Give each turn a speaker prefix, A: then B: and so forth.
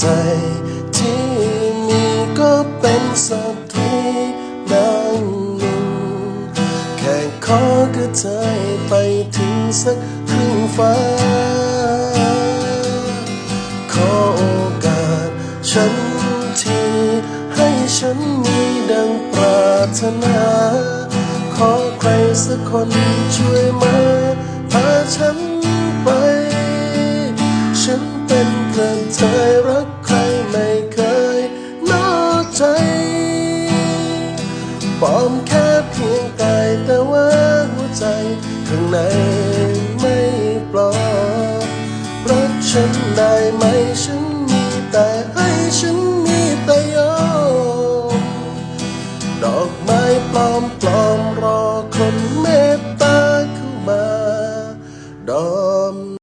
A: ใจที่มีก็เป็นศัตรูดังหนึ่งแค่ขอกระจายไปถึงสักครึ่งฟ้า ขอโอกาสฉันทีให้ฉันมีดังปรารถนา ขอใครสักคนช่วยมา แต่เธอรักใครไม่เคยนอกใจปลอมแค่เพียงกายแต่ว่าหัวใจข้างในไม่ปลอมรักฉันได้ไหมฉันมีแต่ให้ฉันมีแต่ยดอกไม้ปลอมปรอคนเมตตาเข้ามาดอก